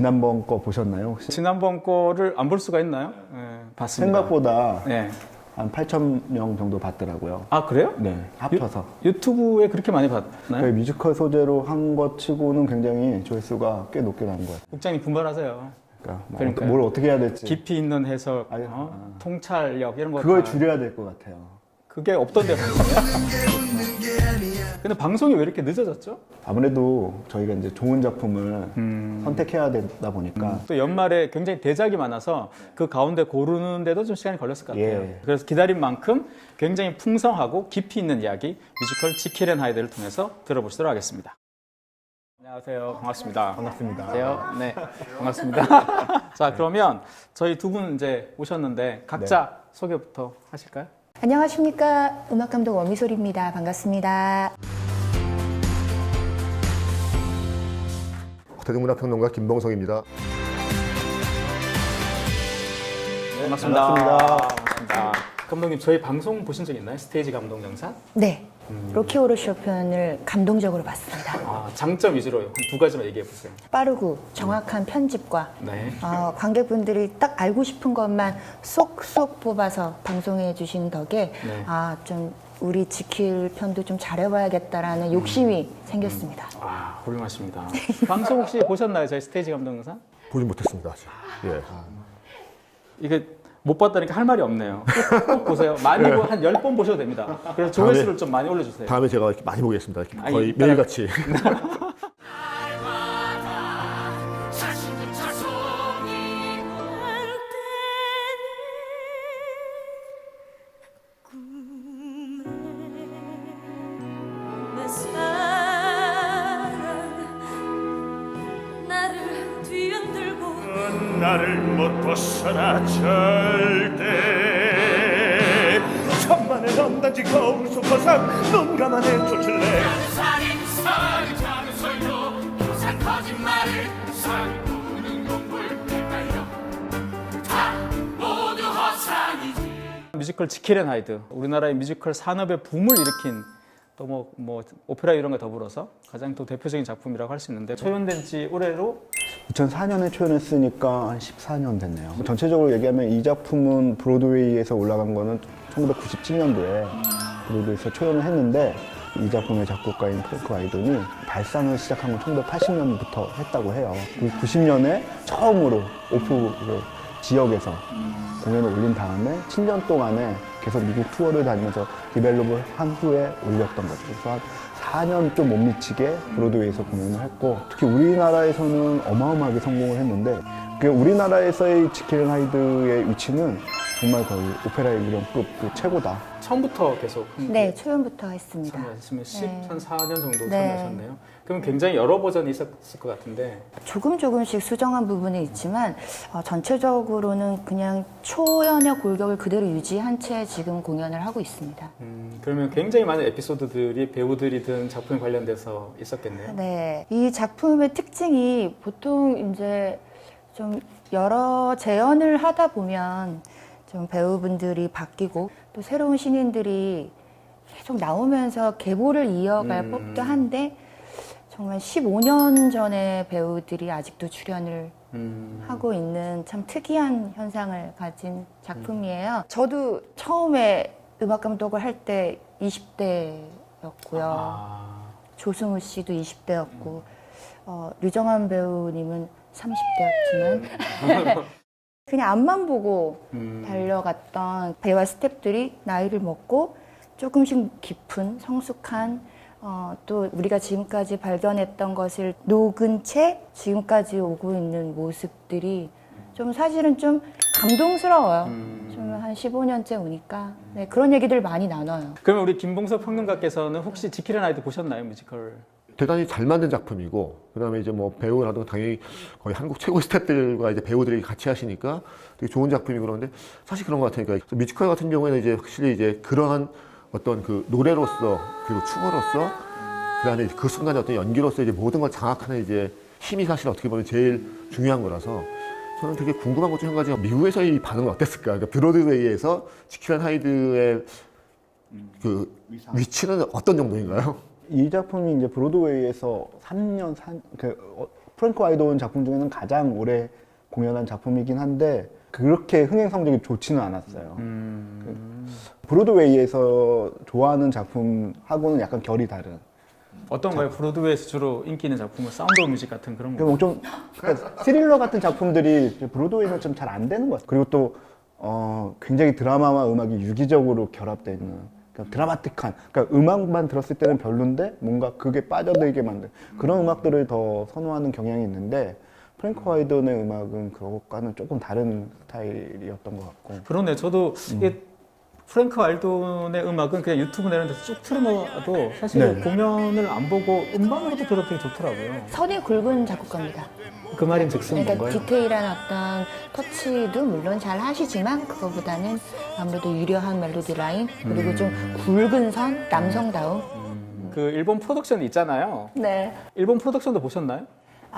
지난번 거 보셨나요 혹시? 지난번 거를 안 볼 수가 있나요? 네, 봤습니다. 생각보다 네. 한 8천 명 정도 봤더라고요. 아 그래요? 네, 합쳐서. 유튜브에 그렇게 많이 그 봤나요? 뮤지컬 소재로 한 것 치고는 굉장히 조회수가 꽤 높게 나온 것 같아요. 국장님 분발하세요. 그러니까 뭐 그러니까요. 뭘 어떻게 해야 될지 깊이 있는 해석, 아니, 어? 아. 통찰력 이런 거. 그걸 다- 줄여야 될 것 같아요. 그게 없던데 방송에. 근데 방송이 왜 이렇게 늦어졌죠? 아무래도 저희가 이제 좋은 작품을 음. 선택해야 되다 보니까 또 연말에 굉장히 대작이 많아서 그 가운데 고르는데도 좀 시간이 걸렸을 것 같아요. 예. 그래서 기다린 만큼 굉장히 풍성하고 깊이 있는 이야기 뮤지컬 지킬 앤 하이드를 통해서 들어보시도록 하겠습니다. 안녕하세요. 반갑습니다. 반갑습니다. 안녕하세요. 네, 반갑습니다. 자, 그러면 저희 두 분 이제 오셨는데 각자 소개부터 하실까요? 안녕하십니까. 음악감독 원미솔입니다. 반갑습니다. 대중문화평론가 김봉석입니다. 네, 반갑습니다. 반갑습니다. 반갑습니다. 감독님, 저희 방송 보신 적 있나요? 스테이지 감독 영상? 네. 로키 오르쇼 편을 감동적으로 봤습니다. 아, 장점 위주로 한두 가지만 얘기해 보세요. 빠르고 정확한 편집과 네. 어, 관객분들이 딱 알고 싶은 것만 쏙쏙 뽑아서 방송해 주시는 덕에 네. 아, 좀 우리 지킬 편도 좀 잘해봐야겠다라는 욕심이 생겼습니다. 아, 훌륭하십니다. 방송 혹시 보셨나요? 저희 스테이지 감독 영상? 보지 못했습니다. 아직. 예. 이게 못 봤다니까 할 말이 없네요. 꼭, 꼭 보세요. 많이 보, 한 10번 보셔도 됩니다. 그래서 조회수를 좀 많이 올려주세요. 다음에 제가 이렇게 많이 보겠습니다. 이렇게 아니, 거의 매일같이. 벗어나 절대. 천만의 넘단지 거울 속 거상 눈 감아내 쫓을래. 살인사를 자르설도 교산 거짓말을 살구는 공불 헷갈려 다 모두 허상이지. 뮤지컬 지킬 앤 하이드. 우리나라의 뮤지컬 산업의 붐을 일으킨 또뭐 뭐 오페라 이런 거 더불어서 가장 또 대표적인 작품이라고 할 수 있는데 초연된 지 올해로 2004년에 초연했으니까 한 14년 됐네요. 전체적으로 얘기하면 이 작품은 브로드웨이에서 올라간 거는 1997년도에 브로드웨이에서 초연을 했는데 이 작품의 작곡가인 프랭크 와이돈이 발상을 시작한 건 1980년부터 했다고 해요. 90년에 처음으로 오프 그 지역에서 공연을 올린 다음에 7년 동안에 계속 미국 투어를 다니면서 디벨롭을 한 후에 올렸던 거죠. 그래서 한 4년 좀 못 미치게 브로드웨이에서 공연을 했고 특히 우리나라에서는 어마어마하게 성공을 했는데 그 우리나라에서의 지킬 하이드의 위치는 정말 거의 오페라 일병급 그 최고다. 처음부터 계속 함께 네, 초연부터 했습니다. 참여하셨으면 네. 14년 정도 네. 참여하셨네요. 그럼 굉장히 여러 버전이 있었을 것 같은데 조금 조금씩 수정한 부분이 있지만 어, 전체적으로는 그냥 초연의 골격을 그대로 유지한 채 지금 공연을 하고 있습니다. 음, 그러면 굉장히 많은 에피소드들이 배우들이든 작품에 관련돼서 있었겠네요. 네, 이 작품의 특징이 보통 이제 좀 여러 재연을 하다 보면 좀 배우분들이 바뀌고 또 새로운 신인들이 계속 나오면서 계보를 이어갈 음. 법도 한데 정말 15년 전의 배우들이 아직도 출연을 음, 하고 있는 참 특이한 현상을 가진 작품이에요. 저도 처음에 음악 감독을 할 때 20대였고요. 아, 조승우 씨도 20대였고 어, 류정환 배우님은 30대였지만. 그냥 앞만 보고 음, 달려갔던 배우와 스탭들이 나이를 먹고 조금씩 깊은 성숙한 어, 또 우리가 지금까지 발견했던 것을 녹은 채 지금까지 오고 있는 모습들이 좀 사실은 좀 감동스러워요. 음. 좀한 15년째 오니까 네, 그런 얘기들 많이 나눠요. 그러면 우리 김봉석 평론가께서는 혹시 지킬 앤 하이드 보셨나요 뮤지컬? 대단히 잘 만든 작품이고, 그 다음에 이제 뭐 배우라도 당연히 거의 한국 최고 스태프들과 이제 배우들이 같이 하시니까 되게 좋은 작품이고 그런데 사실 그런 것 같으니까 뮤지컬 같은 경우에는 이제 확실히 이제 그러한 어떤 그 노래로서 그리고 춤으로서 그 다음에 그 순간의 어떤 연기로서 이제 모든 걸 장악하는 이제 힘이 사실 어떻게 보면 제일 중요한 거라서 저는 되게 궁금한 것 중 한 가지가 미국에서의 이 반응은 어땠을까? 그러니까 브로드웨이에서 지킬앤 하이드의 그 위치는 어떤 정도인가요? 이 작품이 이제 브로드웨이에서 3년, 4, 그, 어, 프랭크 와이돈 작품 중에는 가장 오래 공연한 작품이긴 한데 그렇게 흥행 성적이 좋지는 않았어요. 음, 브로드웨이에서 좋아하는 작품하고는 약간 결이 다른. 어떤 거예요? 브로드웨이에서 주로 인기 있는 작품은 사운드 오브 뮤직 같은 그런 거. 그좀 그러니까 스릴러 같은 작품들이 브로드웨이는 좀 잘 안 되는 것 같아요. 그리고 또 어, 굉장히 드라마와 음악이 유기적으로 결합되어 있는 그러니까 드라마틱한 그러니까 음악만 들었을 때는 별론데 뭔가 그게 빠져들게 만든 그런 음악들을 더 선호하는 경향이 있는데 프랭크 와이돈의 음악은 그것과는 조금 다른 스타일이었던 것 같고 그러네. 저도 이게 프랭크 와일돈의 음악은 그냥 유튜브 내는 데서 쭉 틀어놔도 사실 네. 공연을 안 보고 음방으로도 들어도 되게 좋더라고요. 선이 굵은 작곡가입니다. 그 말인 즉슨 그러니까 뭔가요? 디테일한 어떤 터치도 물론 잘 하시지만 그거보다는 아무래도 유려한 멜로디 라인 그리고 좀 굵은 선 남성다움. 그 일본 프로덕션 있잖아요. 네. 일본 프로덕션도 보셨나요?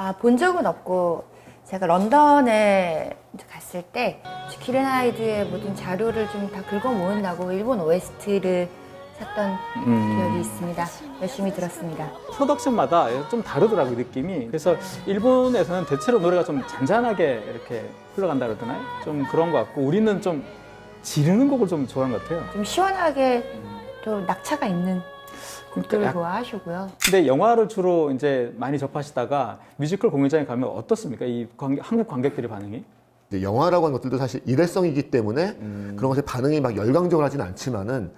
아, 본 적은 없고 제가 런던에 갔을 때 키렌 하이드의 모든 자료를 좀 다 긁어 모은다고 일본 OST를 샀던 기억이 있습니다. 열심히 들었습니다. 프로덕션마다 좀 다르더라고요, 느낌이. 그래서 일본에서는 대체로 노래가 좀 잔잔하게 이렇게 흘러간다 그러잖아요. 좀 그런 것 같고, 우리는 좀 지르는 곡을 좀 좋아하는 것 같아요. 좀 시원하게 또 낙차가 있는 곡들을 약- 좋아하시고요. 근데 영화를 주로 이제 많이 접하시다가 뮤지컬 공연장에 가면 어떻습니까? 이 관객- 한국 관객들의 반응이? 이제 영화라고 하는 것들도 사실 일회성이기 때문에 그런 것에 반응이 막 열광적으로 하진 않지만은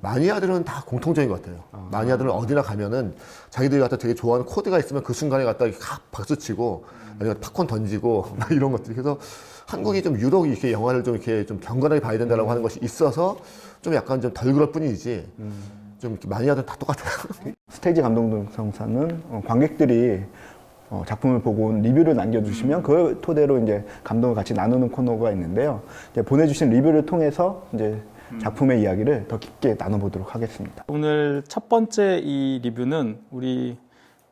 마니아들은 다 공통적인 것 같아요. 마니아들은 어디나 가면은 자기들이 갖다 되게 좋아하는 코드가 있으면 그 순간에 갖다 이렇게 각 박수 치고 아니면 팝콘 던지고 막 이런 것들. 그래서 한국이 좀 유독 이렇게 영화를 좀 이렇게 좀 경건하게 봐야 된다라고 하는 것이 있어서 좀 약간 좀 덜 그럴 뿐이지 좀 이렇게 마니아들은 다 똑같아요. 스테이지 감독 동영상은 어, 관객들이 어, 작품을 보고 온 리뷰를 남겨주시면 그 토대로 이제 감동을 같이 나누는 코너가 있는데요. 이제 보내주신 리뷰를 통해서 이제 작품의 이야기를 더 깊게 나눠보도록 하겠습니다. 오늘 첫 번째 이 리뷰는 우리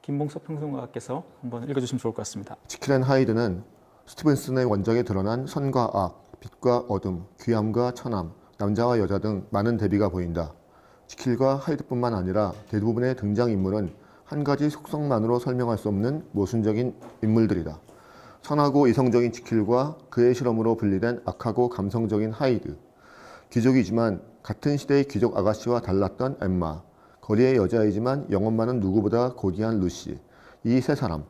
김봉석 평론가께서 한번 읽어주시면 좋을 것 같습니다. 지킬 앤 하이드는 스티븐슨의 원작에 드러난 선과 악, 빛과 어둠, 귀함과 천함, 남자와 여자 등 많은 대비가 보인다. 지킬과 하이드뿐만 아니라 대부분의 등장인물은 한 가지 속성만으로 설명할 수 없는 모순적인 인물들이다. 선하고 이성적인 지킬과 그의 실험으로 분리된 악하고 감성적인 하이드. 귀족이지만 같은 시대의 귀족 아가씨와 달랐던 엠마. 거리의 여자이지만 영혼 많은 누구보다 고귀한 루시. 이 세 사람.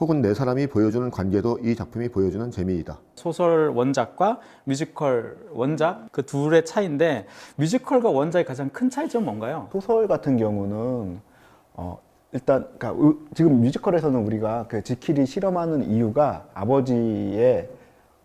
혹은 네 사람이 보여주는 관계도 이 작품이 보여주는 재미이다. 소설 원작과 뮤지컬 원작 그 둘의 차이인데 뮤지컬과 원작의 가장 큰 차이점은 뭔가요? 소설 같은 경우는 어, 일단 그러니까 의- 지금 뮤지컬에서는 우리가 그 지킬이 실험하는 이유가 아버지의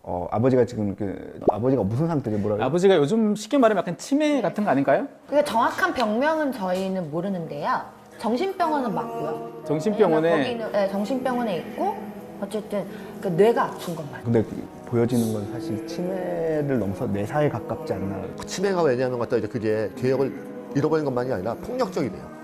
어, 아버지가 지금 그 아버지가 무슨 상태지 뭐라 그래? 아버지가 요즘 쉽게 말하면 약간 치매 같은 거 아닌가요? 그 정확한 병명은 저희는 모르는데요. 정신병원은 맞고요. 정신병원에 거기는 네, 정신병원에 있고 어쨌든 그 뇌가 아픈 것만. 근데 보여지는 건 사실 치매를 넘어서 내사에 가깝지 않나. 치매가 왜냐하면 갖다 이제 그게 기억을 잃어버린 것만이 아니라 폭력적이 돼요.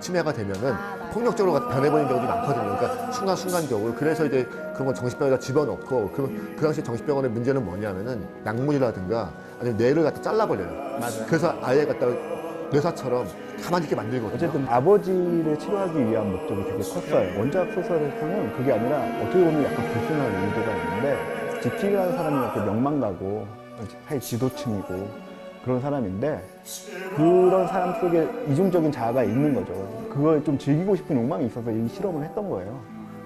치매가 되면은 아. 폭력적으로 변해버리는 경우도 많거든요. 그러니까 순간순간적으로. 그래서 이제 그런 건 정신병에다 집어넣고 그, 그 당시 정신병원의 문제는 뭐냐면은 약물이라든가 아니면 뇌를 갖다 잘라버려요. 맞아요. 그래서 아예 갖다 뇌사처럼 가만히 있게 만들거든요. 어쨌든 아버지를 치료하기 위한 목적이 되게 컸어요. 원작 소설에서는 그게 아니라 어떻게 보면 약간 불순한 의도가 있는데 지킬이라는 사람이 이렇게 명망가고 사회 지도층이고 그런 사람인데 그런 사람 속에 이중적인 자아가 있는 거죠. 그걸 좀 즐기고 싶은 욕망이 있어서 이 실험을 했던 거예요.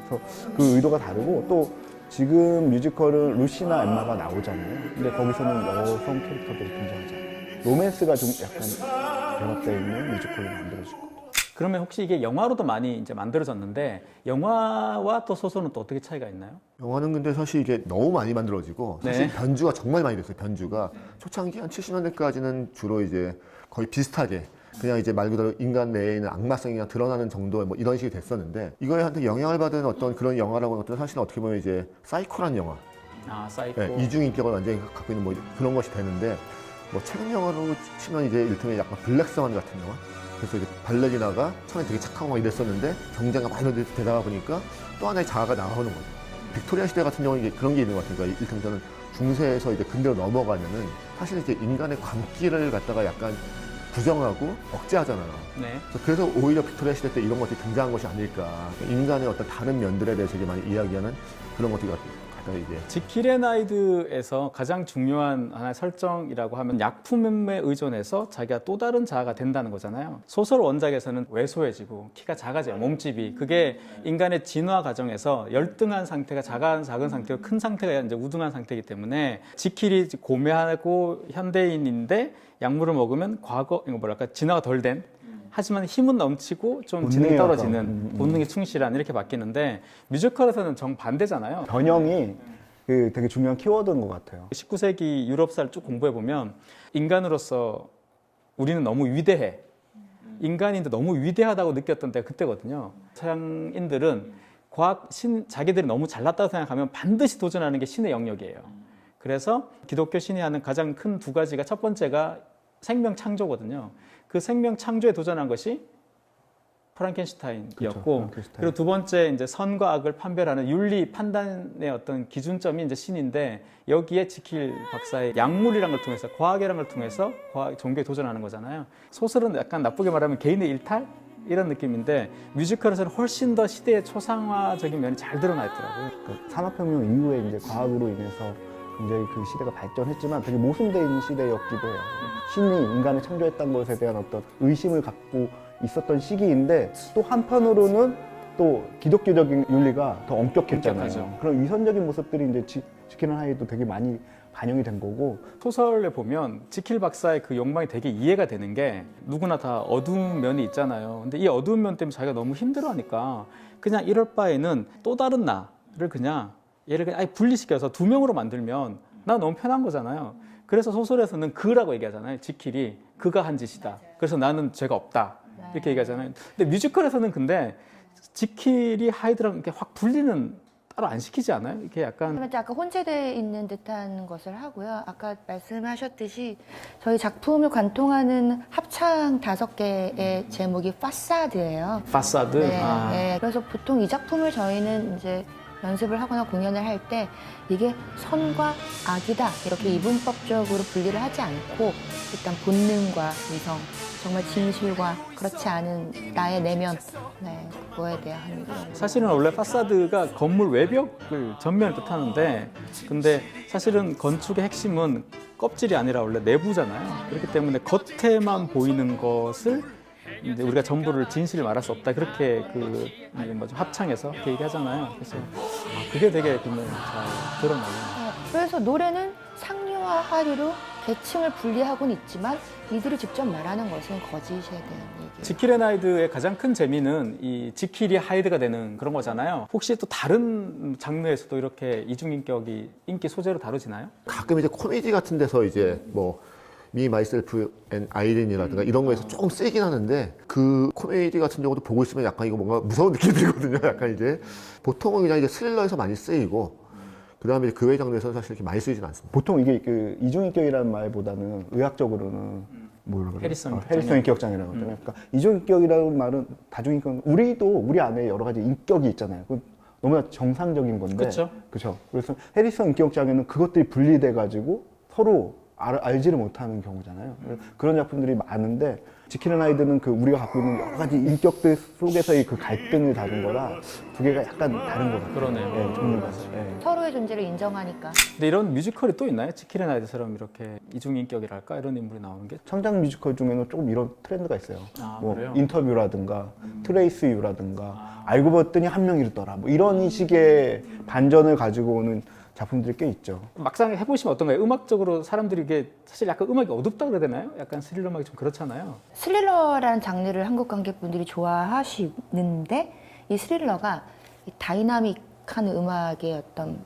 그래서 그 의도가 다르고 또 지금 뮤지컬은 루시나 엠마가 나오잖아요. 근데 거기서는 여성 캐릭터들이 등장하잖아요. 로맨스가 좀 약간 결합되어 있는 뮤지컬로 만들어질 거예요. 그러면 혹시 이게 영화로도 많이 이제 만들어졌는데 영화와 또 소설은 또 어떻게 차이가 있나요? 영화는 근데 사실 이게 너무 많이 만들어지고 사실 네. 변주가 정말 많이 됐어요. 변주가 초창기 한 70년대까지는 주로 이제 거의 비슷하게 그냥 이제 말 그대로 인간 내에 있는 악마성이 그냥 드러나는 정도의 뭐 이런 식이 됐었는데 이거에 한테 영향을 받은 어떤 그런 영화라고 하는 것들은 사실은 어떻게 보면 이제 사이코란 영화 아 사이코. 네, 이중 인격을 완전히 갖고 있는 뭐 그런 것이 되는데 뭐 최근 영화로 치면 이제 일테면 약간 블랙스완 같은 영화 그래서 이제 발레리나가 처음에 되게 착하고 막 이랬었는데 경쟁가 많이 되다가 보니까 또 하나의 자아가 나오는 거죠 빅토리아 시대 같은 경우는 이제 그런 게 있는 것 같아요 그러니까 일테면 저는 중세에서 이제 근대로 넘어가면은 사실 이제 인간의 광기를 갖다가 약간 부정하고 억제하잖아요. 네. 그래서 오히려 빅토리아 시대 때 이런 것들이 등장한 것이 아닐까. 인간의 어떤 다른 면들에 대해서 이제 많이 이야기하는 그런 것들 이 갖다 이제 지키레나이드에서 가장 중요한 하나의 설정이라고 하면 약품에 의존해서 자기가 또 다른 자아가 된다는 거잖아요. 소설 원작에서는 왜소해지고 키가 작아져요. 몸집이. 그게 인간의 진화 과정에서 열등한 상태가 작은 작은 상태고 큰 상태가 이제 우등한 상태이기 때문에 지킬이 고매하고 현대인인데 약물을 먹으면 과거 이거 뭐랄까 진화가 덜 된 하지만 힘은 넘치고 좀 지능이 본능이 떨어지는 약간, 음, 음. 본능이 충실한 이렇게 바뀌는데 뮤지컬에서는 정 반대잖아요. 변형이 그 되게 중요한 키워드인 것 같아요. 19세기 유럽사를 쭉 공부해 보면 인간으로서 우리는 너무 위대해. 인간인데 너무 위대하다고 느꼈던 때가 그때거든요. 서양인들은 과학 신 자기들이 너무 잘났다고 생각하면 반드시 도전하는 게 신의 영역이에요. 그래서 기독교 신이 하는 가장 큰 두 가지가 첫 번째가 생명 창조거든요. 그 생명 창조에 도전한 것이 프랑켄슈타인이었고 그렇죠, 프랑켄슈타인. 그리고 두 번째 이제 선과 악을 판별하는 윤리 판단의 어떤 기준점이 이제 신인데 여기에 지킬 박사의 약물이란 걸 통해서 과학이란 걸 통해서 과학 종교에 도전하는 거잖아요. 소설은 약간 나쁘게 말하면 개인의 일탈 이런 느낌인데 뮤지컬에서는 훨씬 더 시대의 초상화적인 면이 잘 드러나 있더라고요. 그 산업혁명 이후에 이제 과학으로 인해서 굉장히 그 시대가 발전했지만 되게 모순되어 있는 시대였기도 해요. 신이 인간을 창조했다는 것에 대한 어떤 의심을 갖고 있었던 시기인데 또 한편으로는 또 기독교적인 윤리가 더 엄격했잖아요. 엄격하죠. 그런 위선적인 모습들이 이제 지, 지키는 하이도 되게 많이 반영이 된 거고 소설에 보면 지킬 박사의 그 욕망이 되게 이해가 되는 게 누구나 다 어두운 면이 있잖아요. 근데 이 어두운 면 때문에 자기가 너무 힘들어하니까 그냥 이럴 바에는 또 다른 나를 그냥 얘를 그냥 아예 분리시켜서 두 명으로 만들면 나 너무 편한 거잖아요. 그래서 소설에서는 그라고 얘기하잖아요. 지킬이 그가 한 짓이다. 그래서 나는 죄가 없다. 이렇게 얘기하잖아요. 근데 뮤지컬에서는 근데 지킬이 하이드랑 이렇게 확 분리는 따로 안 시키지 않아요? 이렇게 약간 그러면 약간 혼재되어 있는 듯한 것을 하고요. 아까 말씀하셨듯이 저희 작품을 관통하는 합창 다섯 개의 제목이 파사드예요. 파사드. 네, 아. 네. 그래서 보통 이 작품을 저희는 이제 연습을 하거나 공연을 할 때 이게 선과 악이다 이렇게 이분법적으로 분리를 하지 않고 일단 본능과 위성 정말 진실과 그렇지 않은 나의 내면 네, 그거에 대한 사실은 원래 파사드가 건물 외벽을 전면을 뜻하는데 근데 사실은 건축의 핵심은 껍질이 아니라 원래 내부잖아요. 그렇기 때문에 겉에만 보이는 것을 이제 우리가 전부를 진실을 말할 수 없다 그렇게 그 뭐죠 합창해서 그렇게 얘기하잖아요. 그래서 아, 그게 되게 그러면 잘 드러나요. 어, 그래서 노래는 상류와 하류로 계층을 분리하고는 있지만 이들이 직접 말하는 것은 거짓에 대한 얘기. 지킬 앤 하이드의 가장 큰 재미는 이 지킬이 하이드가 되는 그런 거잖아요. 혹시 또 다른 장르에서도 이렇게 이중인격이 인기 소재로 다루지나요? 가끔 이제 코미디 같은 데서 이제 뭐 미 마이셀프 앤 아이린이라든가 이런 거에서 조금 세긴 하는데 그 코미디 같은 경우도 보고 있으면 약간 이거 뭔가 무서운 느낌이 들거든요. 약간 이제 보통은 그냥 이제 스릴러에서 많이 쓰이고 그다음에 그 외 장르에서는 사실 이렇게 많이 쓰이진 않습니다. 보통 이게 그 이중인격이라는 말보다는 의학적으로는 뭐라 그래요? 해리성 어, 인격장애. 해리성 인격장애라고 하잖아요. 그러니까 이중인격이라는 말은 다중인격 우리도 우리 안에 여러 가지 인격이 있잖아요. 그 너무나 정상적인 건데. 그렇죠. 그래서 해리성 인격장애는 그것들이 분리돼 가지고 서로 알, 알지를 못하는 경우잖아요. 그런 작품들이 많은데 지키는 아이들은 그 우리가 갖고 있는 여러 가지 인격들 속에서의 그 갈등을 다룬 거라 두 개가 약간 다른 것 같아요. 그러네요. 예, 종류가. 예. 서로의 존재를 인정하니까. 근데 이런 뮤지컬이 또 있나요? 지킬앤하이드처럼 이렇게 이중인격이랄까 이런 인물이 나오는 게? 성장 뮤지컬 중에는 조금 이런 트렌드가 있어요. 아, 뭐 그래요? 인터뷰라든가 트레이스 유라든가 알고 봤더니 한 명이더라. 뭐 이런 식의 반전을 가지고 오는 작품들이 꽤 있죠. 막상 해보시면 어떤가요? 음악적으로 사람들이 이게 사실 약간 음악이 어둡다 그래야 되나요? 약간 스릴러 음악이 좀 그렇잖아요. 스릴러라는 장르를 한국 관객분들이 좋아하시는데 이 스릴러가 이 다이나믹한 음악의 어떤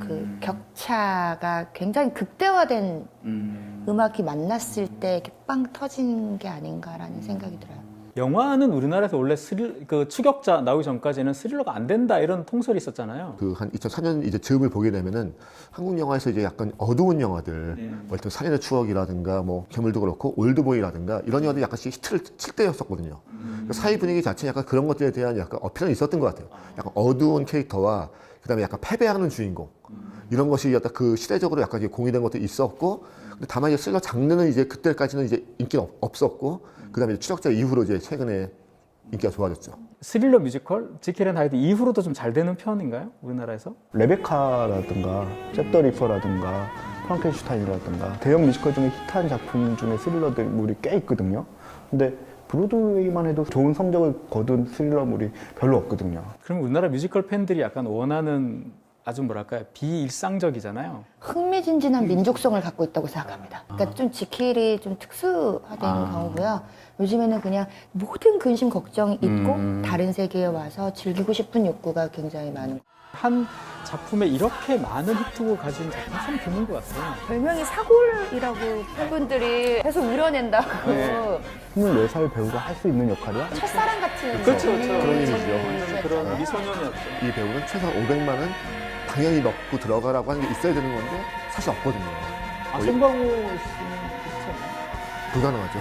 그 격차가 굉장히 극대화된 음 악이 만났을 때 이렇게 빵 터진 게 아닌가라는 생각이 들어요. 영화는 우리나라에서 원래 스릴 그 추격자 나오기 전까지는 스릴러가 안 된다 이런 통설이 있었잖아요. 그 한 2004년 이제 즈음을 보게 되면은 한국 영화에서 이제 약간 어두운 영화들, 뭐 일단 살인의 추억이라든가 뭐 괴물도 그렇고 올드보이라든가 이런 영화들이 약간씩 히트를 칠 때였었거든요. 그러니까 사회 분위기 자체 약간 그런 것들에 대한 약간 어필은 있었던 것 같아요. 약간 어두운 캐릭터와 그다음에 약간 패배하는 주인공 이런 것이 약간 그 시대적으로 약간 공유된 것도 있었고 근데 다만 이제 스릴러 장르는 이제 그때까지는 이제 인기가 없- 없었고 그다음에 이제 추적자 이후로 이제 최근에 인기가 좋아졌죠. 스릴러 뮤지컬 지킬 앤 하이드 이후로도 좀 잘 되는 편인가요? 우리나라에서? 레베카라든가 잭더 리퍼라든가 프랑켄슈타인이라든가 대형 뮤지컬 중에 히트한 작품 중에 스릴러들물이 꽤 있거든요. 근데 브로드웨이만 해도 좋은 성적을 거둔 스릴러물이 별로 없거든요. 그럼 우리나라 뮤지컬 팬들이 약간 원하는 아주 뭐랄까요 비일상적이잖아요. 흥미진진한 민족성을 갖고 있다고 생각합니다. 그러니까 좀 지킬이 좀 특수화된 경우고요. 요즘에는 그냥 모든 근심 걱정이 잊고 다른 세계에 와서 즐기고 싶은 욕구가 굉장히 많은 한 작품에 이렇게 많은 히트곡을 가진 작품 참 드문 것 같아요. 별명이 사골이라고 팬분들이 계속 우려낸다고 네. 24살 배우가 할 수 있는 역할이야? 첫사랑 같은 그렇죠, 음, 그렇죠. 그런 이미지요. 완전 그런 미소년이었죠. 이 배우는 최소한 500만 원 당연히 넣고 들어가라고 하는 게 있어야 되는 건데 사실 없거든요. 아, 송강호 씨는 그렇잖아요. 불가능하죠.